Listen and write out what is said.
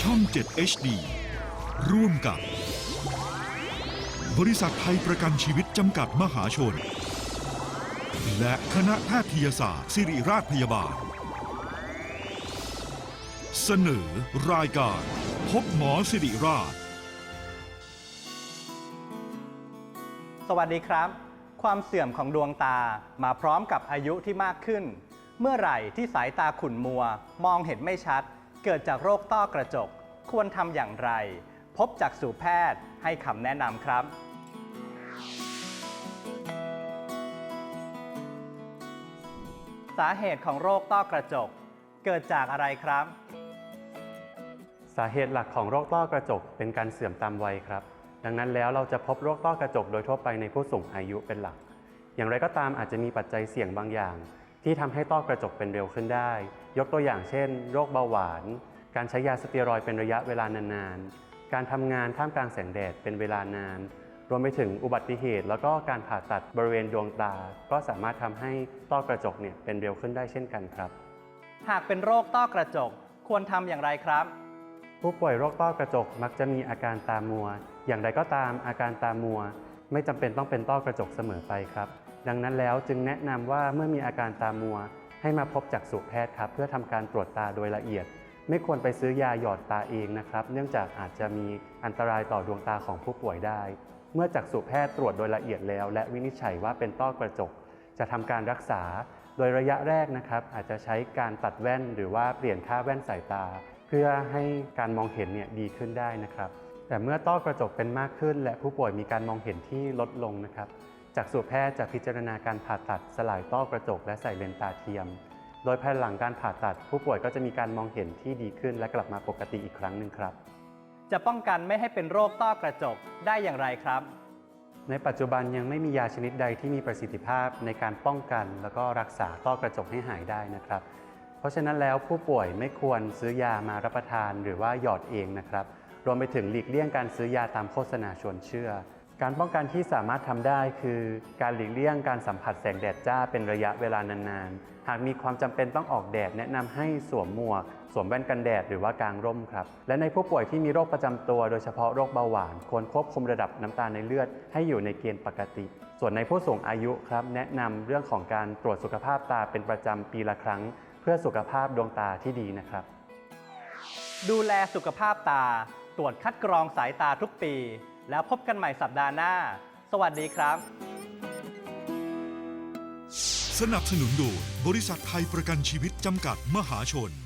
ช่อง 7 HD ร่วมกับ บริษัทไทยประกันชีวิตจำกัดมหาชน และคณะแพทยศาสตร์ ศิริราชพยาบาล เสนอรายการ พบหมอสิริราช สวัสดีครับ ความเสื่อมของดวงตามาพร้อมกับอายุที่มากขึ้น เมื่อไหร่ที่สายตาขุ่นมัว มองเห็นไม่ชัด เกิดจากโรคต้อกระจก ควรทำอย่างไร พบจากสู่แพทย์ให้คำแนะนำครับ สาเหตุของโรคต้อกระจก เกิดจากอะไรครับ สาเหตุหลักของโรคต้อกระจกเป็นการเสื่อมตามวัยครับ ดังนั้นแล้วเราจะพบโรคต้อกระจกโดยทั่วไปในผู้สูงอายุเป็นหลัก อย่างไรก็ตามอาจจะมีปัจจัยเสี่ยงบางอย่าง ที่ทำให้ต้อกระจกเป็นเร็วขึ้นได้ ยกตัวอย่างเช่น โรคเบาหวาน การใช้ยาสเตียรอยด์เป็นระยะเวลานานๆ การทำงานท่ามกลางแสงแดดเป็นเวลานาน รวมไปถึงอุบัติเหตุ แล้วก็การผ่าตัดบริเวณดวงตา ก็สามารถทำให้ต้อกระจกเนี่ยเป็นเร็วขึ้นได้เช่นกันครับ หากเป็นโรคต้อกระจกควรทำอย่างไรครับ ผู้ป่วยโรคต้อกระจกมักจะมีอาการตามัว อย่างไรก็ตามอาการตามัว ไม่จำเป็นต้องเป็นต้อกระจกเสมอไปครับ ดังนั้นแล้วจึงแนะนำว่าเมื่อมีอาการตามัว ให้มาพบจักษุแพทย์ครับ เพื่อทำการตรวจตาโดยละเอียด ไม่ควรไปซื้อยาหยอดตาเองนะครับ เนื่องจากอาจจะมีอันตรายต่อดวงตาของผู้ป่วยได้ เมื่อจักษุแพทย์ตรวจโดยละเอียดแล้ว และวินิจฉัยว่าเป็นต้อกระจก จะทำการรักษา โดยระยะแรกนะครับ อาจจะใช้การตัดแว่น หรือว่าเปลี่ยนค่าแว่นสายตา เพื่อให้การมองเห็นเนี่ยดีขึ้นได้นะครับแต่เมื่อต้อกระจกเป็นมากขึ้น และผู้ป่วยมีการมองเห็นที่ลดลงนะครับ จากสูแพทย์จะพิจารณาการผ่าตัดสลายต้อกระจกและใส่เลนส์ตาเทียม โดยภายหลังการผ่าตัด ผู้ป่วยก็จะมีการมองเห็นที่ดีขึ้นและกลับมาปกติอีกครั้งหนึ่งครับ จะป้องกันไม่ให้เป็นโรคต้อกระจกได้อย่างไรครับ ในปัจจุบันยังไม่มียาชนิดใดที่มีประสิทธิภาพในการป้องกัน แล้วก็รักษาต้อกระจกให้หายได้นะครับ เพราะฉะนั้นแล้วผู้ป่วยไม่ควรซื้อยามารับประทาน หรือว่าหยอดเองนะครับ รวมไปถึงหลีกเลี่ยงการซื้อยาตามโฆษณาชวนเชื่อ การป้องกันที่สามารถทำได้คือการหลีกเลี่ยงการสัมผัสแสงแดดจ้าเป็นระยะเวลานานๆ หากมีความจำเป็นต้องออกแดดแนะนำให้สวมหมวก สวมแว่นกันแดดหรือว่ากางร่มครับ และในผู้ป่วยที่มีโรคประจำตัว โดยเฉพาะโรคเบาหวาน ควรควบคุมระดับน้ำตาลในเลือด ให้อยู่ในเกณฑ์ปกติ ส่วนในผู้สูงอายุครับ แนะนำเรื่องของการตรวจสุขภาพตาเป็นประจำปีละครั้ง เพื่อสุขภาพดวงตาที่ดีนะครับ ดูแลสุขภาพตา ตรวจคัดกรองสายตาทุกปี แล้วพบกันใหม่สัปดาห์หน้า สวัสดีครับ สนับสนุนโดยบริษัทไทยประกันชีวิตจำกัดมหาชน